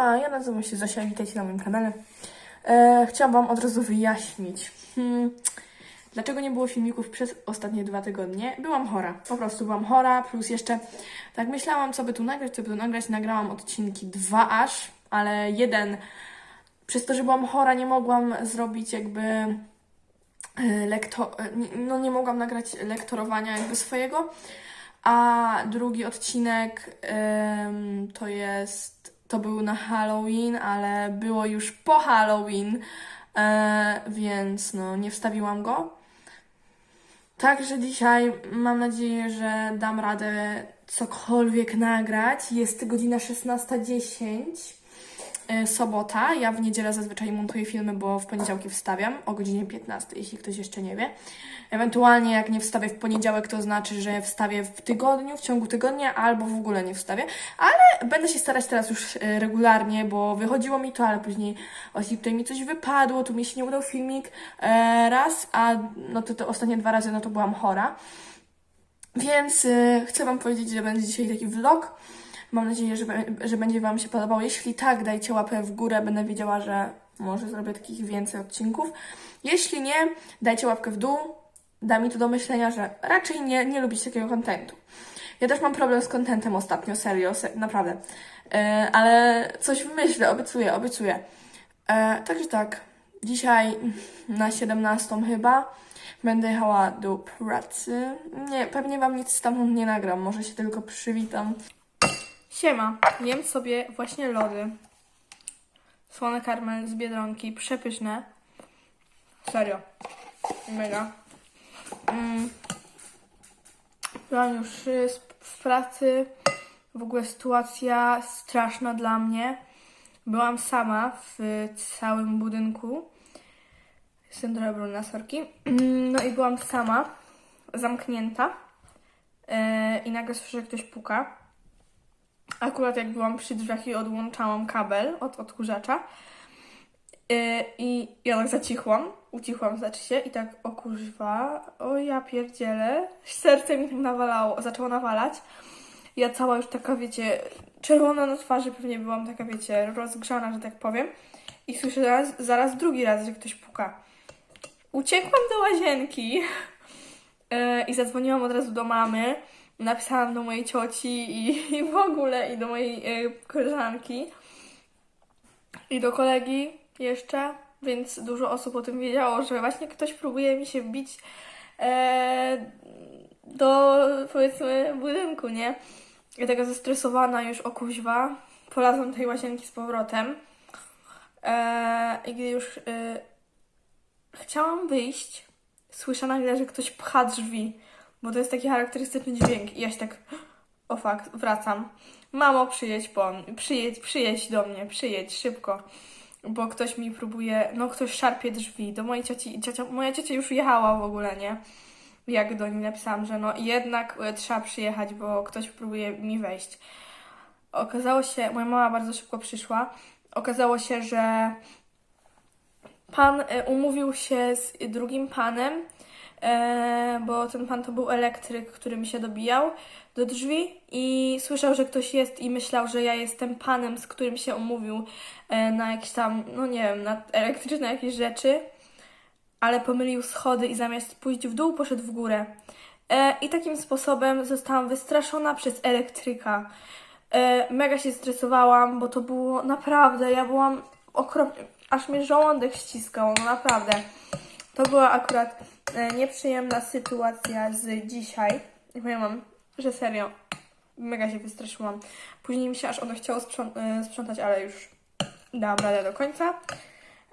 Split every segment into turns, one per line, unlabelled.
Siema, ja nazywam się Zosia, witajcie na moim kanale. E, chciałam Wam od razu wyjaśnić, hmm, dlaczego nie było filmików przez ostatnie dwa tygodnie. Byłam chora, po prostu byłam chora, plus jeszcze tak myślałam, co by tu nagrać, co by tu nagrać. Nagrałam odcinki dwa aż, ale jeden, przez to, że byłam chora, nie mogłam zrobić jakby e, lekto, e, no nie mogłam nagrać lektorowania jakby swojego, a drugi odcinek em, to jest, to był na Halloween, ale było już po Halloween, e, więc no nie wstawiłam go. Także dzisiaj mam nadzieję, że dam radę cokolwiek nagrać. Jest godzina 16.10 e, sobota. Ja w niedzielę zazwyczaj montuję filmy, bo w poniedziałki wstawiam o godzinie 15, jeśli ktoś jeszcze nie wie. Ewentualnie jak nie wstawię w poniedziałek, to znaczy, że wstawię w tygodniu, w ciągu tygodnia, albo w ogóle nie wstawię. Ale będę się starać teraz już e, regularnie, bo wychodziło mi to, ale później właśnie tutaj mi coś wypadło, tu mi się nie udał filmik e, raz, a no to te ostatnie dwa razy, no to byłam chora. Więc chcę Wam powiedzieć, że będzie dzisiaj taki vlog. Mam nadzieję, że, że będzie Wam się podobał. Jeśli tak, dajcie łapę w górę, będę wiedziała, że może zrobię takich więcej odcinków. Jeśli nie, dajcie łapkę w dół. Da mi to do myślenia, że raczej nie, nie lubicie takiego kontentu. Ja też mam problem z kontentem ostatnio, serio, se naprawdę. E, ale coś wymyślę, obiecuję, obiecuję. E, także tak, dzisiaj na 17 chyba będę jechała do pracy. Nie, pewnie Wam nic stamtąd nie nagram, może się tylko przywitam. Siema, jem sobie właśnie lody. Słone karmel z Biedronki, przepyszne. Serio, mega. Mm. Już w pracy. W ogóle sytuacja straszna dla mnie. Byłam sama w całym budynku. Jestem trochę brudna, sorki. Mm, No i byłam sama, zamknięta. Yy, I nagle słyszę, że ktoś puka. Akurat jak byłam przy drzwiach i odłączałam kabel od odkurzacza. Yy, I ja tak zacichłam, ucichłam znaczy się i tak o kurwa, o ja pierdzielę. Serce mi tak nawalało, zaczęło nawalać. Ja cała już taka, wiecie, czerwona na twarzy pewnie byłam taka, wiecie, rozgrzana, że tak powiem. I słyszę zaraz, zaraz drugi raz, że ktoś puka. Uciekłam do łazienki yy, i zadzwoniłam od razu do mamy. Napisałam do mojej cioci i, i w ogóle, i do mojej yy, koleżanki i do kolegi jeszcze, więc dużo osób o tym wiedziało, że właśnie ktoś próbuje mi się wbić e, do powiedzmy budynku, nie? Ja taka zestresowana już o kuźwa, polazłam tej łazienki z powrotem e, i gdy już e, chciałam wyjść, słyszę nagle, że ktoś pcha drzwi, bo to jest taki charakterystyczny dźwięk i ja się tak o fakt, wracam. Mamo, przyjedź po przyjedź, przyjedź do mnie, przyjedź szybko, bo ktoś mi próbuje, no ktoś szarpie drzwi. Do mojej cioci, ciocia, moja ciocia już jechała w ogóle, nie? Jak do niej napisałam, że no jednak e, trzeba przyjechać, bo ktoś próbuje mi wejść. Okazało się, moja mama bardzo szybko przyszła. Okazało się, że pan e, umówił się z drugim panem, bo ten pan to był elektryk, który mi się dobijał do drzwi i słyszał, że ktoś jest i myślał, że ja jestem panem, z którym się umówił e, na jakieś tam, no nie wiem, na elektryczne jakieś rzeczy, ale pomylił schody i zamiast pójść w dół, poszedł w górę. E, I takim sposobem zostałam wystraszona przez elektryka. E, mega się stresowałam, bo to było naprawdę, ja byłam okropnie, aż mnie żołądek ściskał, no naprawdę. To była akurat e, nieprzyjemna sytuacja z dzisiaj. Powiem wam, że serio, mega się wystraszyłam. Później mi się aż ono chciało e, sprzątać, ale już dałam radę do końca.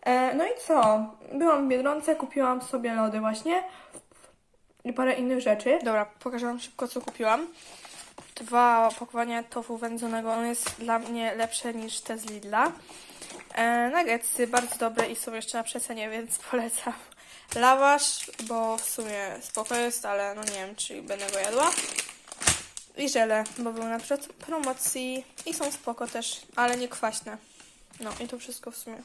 E, no i co? Byłam w Biedronce, kupiłam sobie lody właśnie i parę innych rzeczy. Dobra, pokażę wam szybko, co kupiłam. Dwa opakowania tofu wędzonego, ono jest dla mnie lepsze niż te z Lidla. E, nuggetsy bardzo dobre i są jeszcze na przecenie, więc polecam. Lawasz, bo w sumie spoko jest, ale no nie wiem, czy będę go jadła. I żele, bo były na pro- promocji i są spoko też, ale nie kwaśne. No i to wszystko w sumie.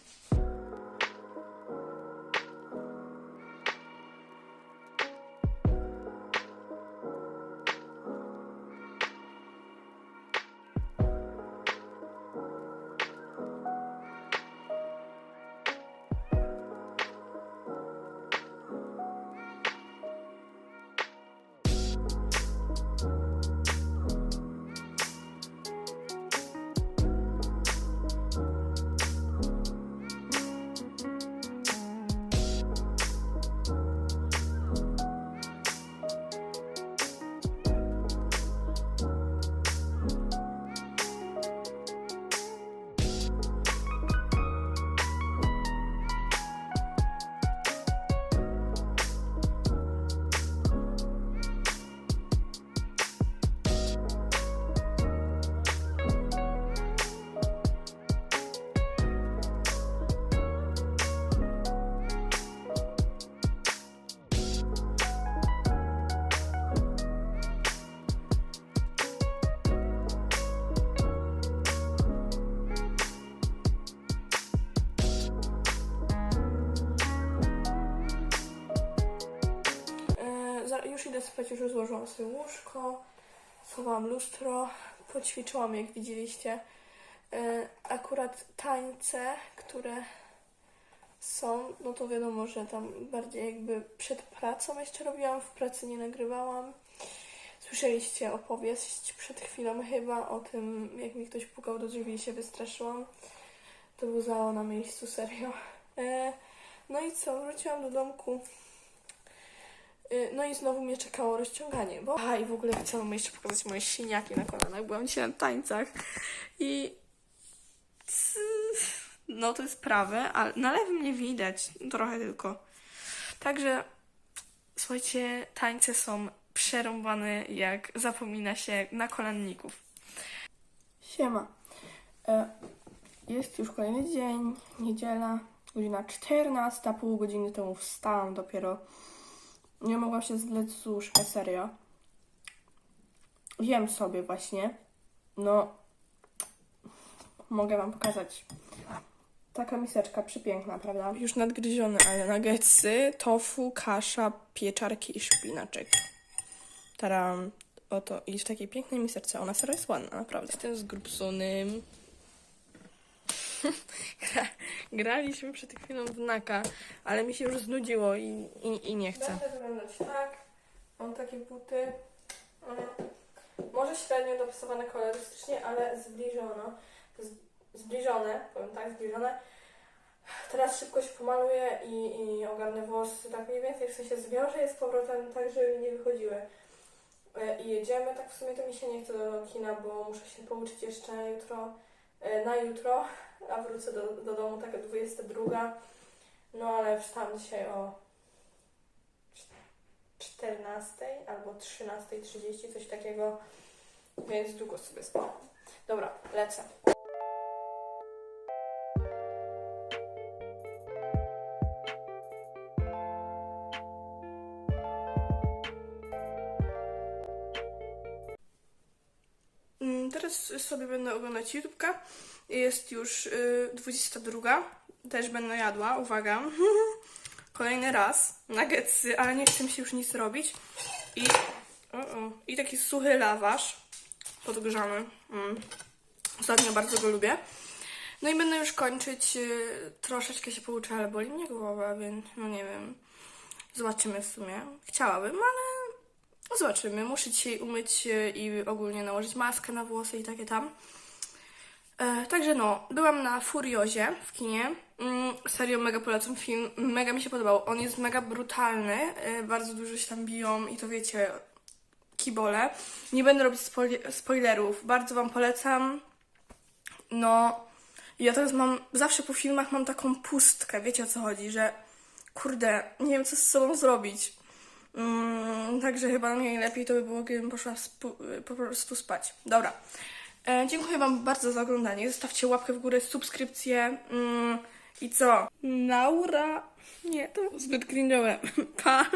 Już idę spać, już rozłożyłam sobie łóżko, schowałam lustro, poćwiczyłam, jak widzieliście. E, akurat tańce, które są, no to wiadomo, że tam bardziej jakby przed pracą jeszcze robiłam, w pracy nie nagrywałam. Słyszeliście opowieść przed chwilą chyba o tym, jak mi ktoś pukał do drzwi i się wystraszyłam. To był zało na miejscu, serio. E, no i co, wróciłam do domku. E, no i znowu mnie czekało rozciąganie, bo... A i w ogóle chcę wam jeszcze pokazać moje siniaki na kolanach. Byłam dzisiaj na tańcach i... No to jest prawe, ale na lewym nie widać, trochę tylko. Także słuchajcie, tańce są przerąbane, jak zapomina się na kolanników. Siema. E, jest już kolejny dzień, niedziela, godzina 14, pół godziny temu wstałam dopiero. Nie mogłam się zlec z łóżka, serio. Jem sobie właśnie. No, mogę wam pokazać. Taka miseczka przepiękna, prawda? Już nadgryzione, ale nuggetsy, tofu, kasza, pieczarki i szpinaczek. Taram. Oto. I w takiej pięknej miseczce. Ona serio jest ładna, naprawdę. Jestem z. Gra, graliśmy przed chwilą w Naka, ale mi się już znudziło i, i, i nie chcę. Będę wyglądać tak. Mam takie buty. Mm, Może średnio dopasowane kolorystycznie, ale zbliżono. Zbliżone, powiem tak, zbliżone. Teraz szybko się pomaluję i, i ogarnę włosy, tak mniej więcej, w sensie zwiążę je z powrotem, tak żeby nie wychodziły. E, I jedziemy, tak w sumie to mi się nie chce do kina, bo muszę się pouczyć jeszcze jutro, e, na jutro, a wrócę do, do domu taka 22. No ale wstałam dzisiaj o 14 albo 13.30, coś takiego, więc długo sobie spałam. Dobra, lecę. Teraz sobie będę oglądać YouTube'ka. Jest już y, 22. Też będę jadła, uwaga. Kolejny raz nuggetsy, ale nie chcę mi się już nic robić. I, o, o, i taki suchy lawasz podgrzany. Mm. Ostatnio bardzo go lubię. No i będę już kończyć. y, Troszeczkę się pouczę, ale boli mnie głowa, więc no nie wiem. Zobaczymy w sumie. Chciałabym, ale no zobaczymy. Muszę dzisiaj umyć i ogólnie nałożyć maskę na włosy i takie tam. E, także no, byłam na Furiozie w kinie. Mm, serio, mega polecam film. Mega mi się podobał. On jest mega brutalny. E, bardzo dużo się tam biją i to wiecie, kibole. Nie będę robić spoil- spoilerów. Bardzo Wam polecam. No, ja teraz mam, zawsze po filmach mam taką pustkę. Wiecie o co chodzi, że kurde, nie wiem co z sobą zrobić. Mm, także chyba najlepiej to by było, gdybym poszła po prostu spać. Dobra. E, dziękuję Wam bardzo za oglądanie. Zostawcie łapkę w górę, subskrypcję. Mm, I co? Laura? Nie, to zbyt cringe'owe. Pa!